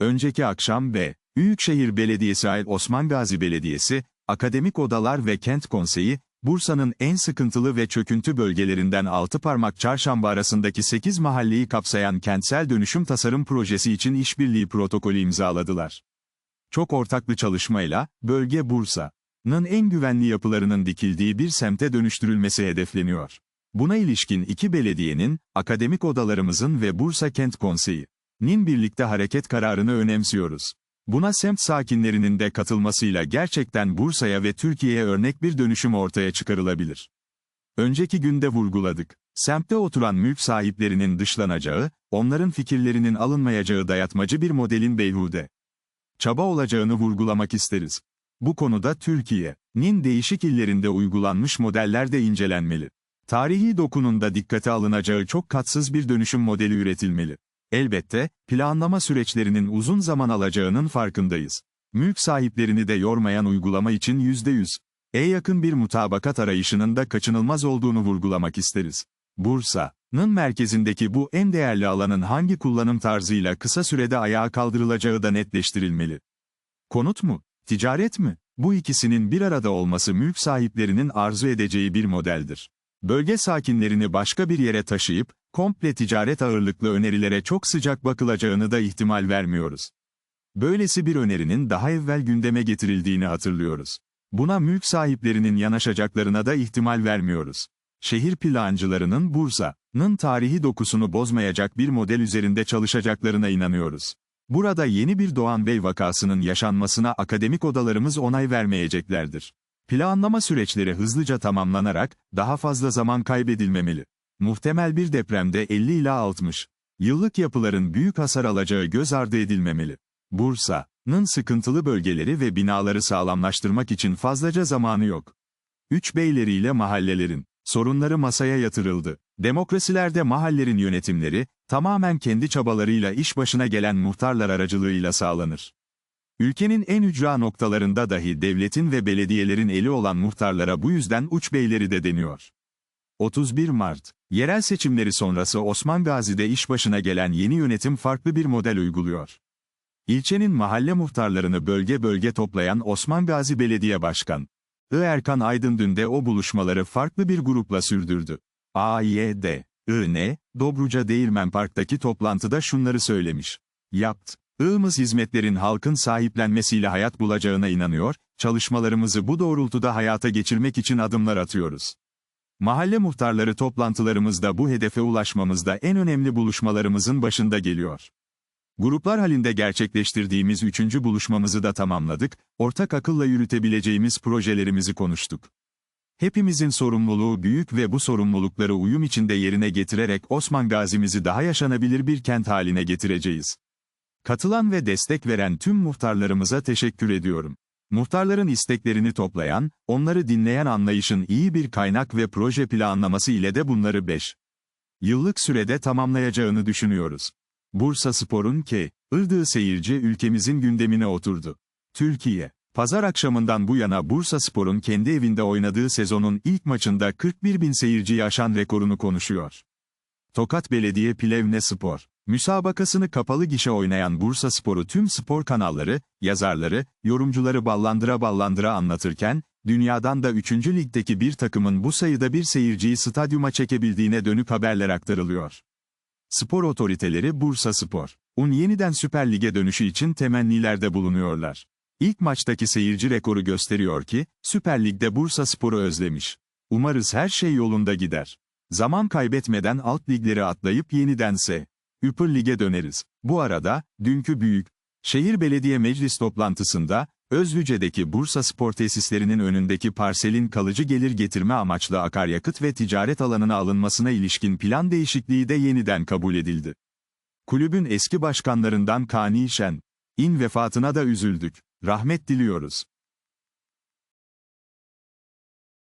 Önceki akşam B. Büyükşehir Belediyesi ait Osman Gazi Belediyesi, Akademik Odalar ve Kent Konseyi, Bursa'nın en sıkıntılı ve çöküntü bölgelerinden Altıparmak Çarşamba arasındaki 8 mahalleyi kapsayan kentsel dönüşüm tasarım projesi için işbirliği protokolü imzaladılar. Çok ortaklı çalışmayla, bölge Bursa'nın en güvenli yapılarının dikildiği bir semte dönüştürülmesi hedefleniyor. Buna ilişkin iki belediyenin, akademik odalarımızın ve Bursa Kent Konseyi'nin birlikte hareket kararını önemsiyoruz. Buna semt sakinlerinin de katılmasıyla gerçekten Bursa'ya ve Türkiye'ye örnek bir dönüşüm ortaya çıkarılabilir. Önceki günde vurguladık. Semtte oturan mülk sahiplerinin dışlanacağı, onların fikirlerinin alınmayacağı dayatmacı bir modelin beyhude çaba olacağını vurgulamak isteriz. Bu konuda Türkiye'nin değişik illerinde uygulanmış modeller de incelenmeli. Tarihi dokununda dikkate alınacağı çok katsız bir dönüşüm modeli üretilmeli. Elbette, planlama süreçlerinin uzun zaman alacağının farkındayız. Mülk sahiplerini de yormayan uygulama için %100, e yakın bir mutabakat arayışının da kaçınılmaz olduğunu vurgulamak isteriz. Bursa'nın merkezindeki bu en değerli alanın hangi kullanım tarzıyla kısa sürede ayağa kaldırılacağı da netleştirilmeli. Konut mu? Ticaret mi? Bu ikisinin bir arada olması mülk sahiplerinin arzu edeceği bir modeldir. Bölge sakinlerini başka bir yere taşıyıp, komple ticaret ağırlıklı önerilere çok sıcak bakılacağını da ihtimal vermiyoruz. Böylesi bir önerinin daha evvel gündeme getirildiğini hatırlıyoruz. Buna mülk sahiplerinin yanaşacaklarına da ihtimal vermiyoruz. Şehir plancılarının Bursa'nın tarihi dokusunu bozmayacak bir model üzerinde çalışacaklarına inanıyoruz. Burada yeni bir Doğan Bey vakasının yaşanmasına akademik odalarımız onay vermeyeceklerdir. Planlama süreçleri hızlıca tamamlanarak, daha fazla zaman kaybedilmemeli. Muhtemel bir depremde 50 ila 60 yıllık yapıların büyük hasar alacağı göz ardı edilmemeli. Bursa'nın sıkıntılı bölgeleri ve binaları sağlamlaştırmak için fazlaca zamanı yok. Üç beyleriyle mahallelerin sorunları masaya yatırıldı. Demokrasilerde mahallerin yönetimleri, tamamen kendi çabalarıyla iş başına gelen muhtarlar aracılığıyla sağlanır. Ülkenin en ücra noktalarında dahi devletin ve belediyelerin eli olan muhtarlara bu yüzden uç beyleri de deniyor. 31 Mart, yerel seçimleri sonrası Osman Gazi'de iş başına gelen yeni yönetim farklı bir model uyguluyor. İlçenin mahalle muhtarlarını bölge bölge toplayan Osman Gazi Belediye Başkan, I. Erkan Aydın dün de o buluşmaları farklı bir grupla sürdürdü. AYD, IN, Dobruca Değirmen Park'taki toplantıda şunları söylemiş. Yapt. Iğımız hizmetlerin halkın sahiplenmesiyle hayat bulacağına inanıyor, çalışmalarımızı bu doğrultuda hayata geçirmek için adımlar atıyoruz. Mahalle muhtarları toplantılarımızda bu hedefe ulaşmamızda en önemli buluşmalarımızın başında geliyor. Gruplar halinde gerçekleştirdiğimiz üçüncü buluşmamızı da tamamladık, ortak akılla yürütebileceğimiz projelerimizi konuştuk. Hepimizin sorumluluğu büyük ve bu sorumlulukları uyum içinde yerine getirerek Osman Gazi'mizi daha yaşanabilir bir kent haline getireceğiz. Katılan ve destek veren tüm muhtarlarımıza teşekkür ediyorum. Muhtarların isteklerini toplayan, onları dinleyen anlayışın iyi bir kaynak ve proje planlaması ile de bunları 5 yıllık sürede tamamlayacağını düşünüyoruz. Bursa Spor'un ki, ırdığı seyirci ülkemizin gündemine oturdu. Türkiye, pazar akşamından bu yana Bursa Spor'un kendi evinde oynadığı sezonun ilk maçında 41 bin seyirciyi aşan rekorunu konuşuyor. Tokat Belediye Plevne Spor, müsabakasını kapalı gişe oynayan Bursa Spor'u tüm spor kanalları, yazarları, yorumcuları ballandıra ballandıra anlatırken, dünyadan da 3. ligdeki bir takımın bu sayıda bir seyirciyi stadyuma çekebildiğine dönük haberler aktarılıyor. Spor otoriteleri Bursa Spor, Un yeniden Süper Lig'e dönüşü için temennilerde bulunuyorlar. İlk maçtaki seyirci rekoru gösteriyor ki, Süper Lig'de Bursa Spor'u özlemiş. Umarız her şey yolunda gider. Zaman kaybetmeden alt ligleri atlayıp yenidense, Üpür Lig'e döneriz. Bu arada, dünkü büyük, şehir belediye meclis toplantısında, Özlüce'deki Bursa Spor tesislerinin önündeki parselin kalıcı gelir getirme amaçlı akaryakıt ve ticaret alanına alınmasına ilişkin plan değişikliği de yeniden kabul edildi. Kulübün eski başkanlarından Kani Şen, in vefatına da üzüldük. Rahmet diliyoruz.